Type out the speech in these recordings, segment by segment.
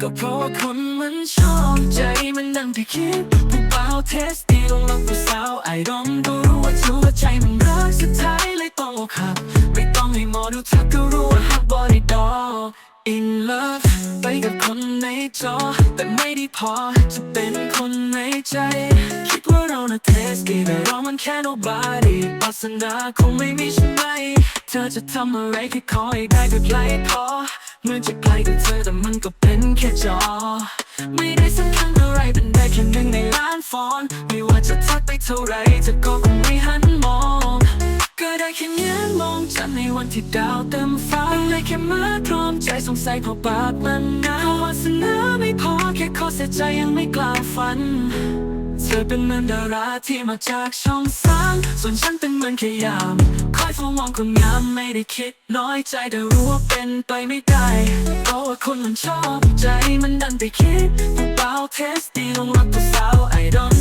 ก็เพราะว่าคนมันชอบใจมันดังที่คิดผู้เบาเทสดีลงรักผู้สาวไอ้ดอมก็รู้ว่าชัวร์ใจมันรักสุดท้ายเลยต้องอกหักไม่ต้องให้หมอดูทักก็รู้ว่าฮักบอดี้ดอ in love ไปกับคนในจอ แต่ไม่ได้พอจะเป็นคนในใจ คิดว่าเราน่ะเทสดีแต่เรามันแค่ nobody ปรารถนาคงไม่มีใช่ไหมเธอจะทำอะไรแค่ขอให้ได้ก็ไกลพอ เหมือนจะไกลกับเธอแต่มันก็เป็นแค่จอ ไม่ได้สำคัญอะไรเป็นได้แค่หนึ่งในล้านฟอนไม่ว่าจะทักไปเท่าไรเธอก็คงไม่หันมองก็ได้แค่เนี้ยมองจันในวันที่ดาวเต็มฟ้าเลยแค่มาพร้อมใจสงสัยเพราะปากมันหนาววาสนาไม่พอแค่ขอเสียใจยังไม่กล้าฝันเธอเป็นเหมือนดาราที่มาจากช่องสามส่วนฉันเป็นเหมือนแค่ยาม คอยเฝ้ามองคนงามไม่ได้คิด น้อยใจแต่รู้ว่าเป็นไปไม่ได้เพราะว่าคนมันชอบใจมันดันไปคิดผู้เบาเทสดีลงรักผู้สาวไอดอน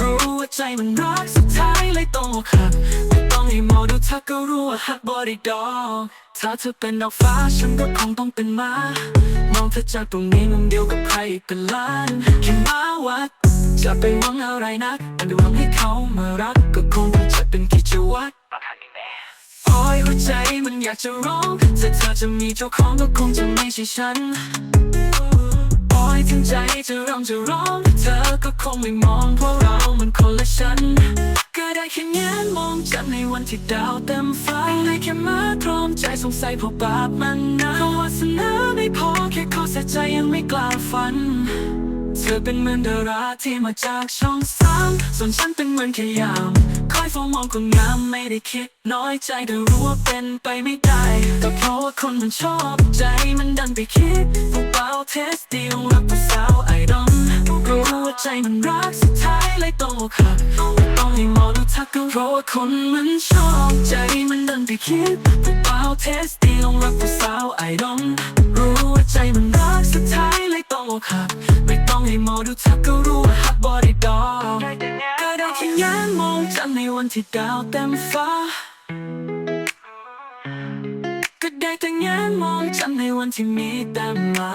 รู้ว่าใจมันรักสุดท้ายเลยต้องอกหักไม่ต้องให้มอดูทักก็รู้ว่าฮักบอดี้ดอกถ้าเธอเป็นดอกฟ้าฉันก็คงต้องเป็นม้ามองเธอจากตรงนี้มุมเดียวกับใครอีกเป็นล้านแค่มาวัดจะไปหวังอะไรนักแต่หวังให้เขามารักก็คงจะเป็นกิจวัตร โอ้ใจมันอยากจะร้องแต่เธอจะมีเจ้าของก็คงจะไม่ใช่ฉันโอ้ยถึงใจจะร้องจะร้องเธอก็คงไม่มองเพราะเรามันคนละชั้นก็ได้แค่แงนมองจันในวันที่ดาวเต็มฟ้าได้แค่มาพร้อมใจสงสัยเพราะบาปมันนะเพราะวาสนาไม่พอแค่ขอเสียใจยังไม่กล้าฝันเธอเป็นเหมือนดาราที่มาจากช่องสามส่วนฉันเป็นเหมือนแค่ยาม เฝ้ามองคนงามไม่ได้คิด น้อยใจแต่รู้ว่าเป็นไปไม่ได้ก็เพราะว่าคนมันชอบใจมันดันไปคิดผู้เบาเทสดีลงรักผู้สาวไอดอลรู้ว่าใจมันรักสุดท้ายเลยต้องอกหักไม่ต้องให้หมอดูทักก็เพราะว่าคนมันชอบใจมันดันไปคิดผู้เบาเทสดีลงรักผู้สาวไอดอลรู้ว่าใจมันรักสุดท้ายเลยต้องอกหักไม่ต้องให้หมอดูทักก็รู้ว่าฮักบอดี้ดอก็ได้แค่แย้มมอง จันในวันที่ดาวเต็มฟ้า ก็ได้แต่แง้มมองจันในวันที่มีแต่มา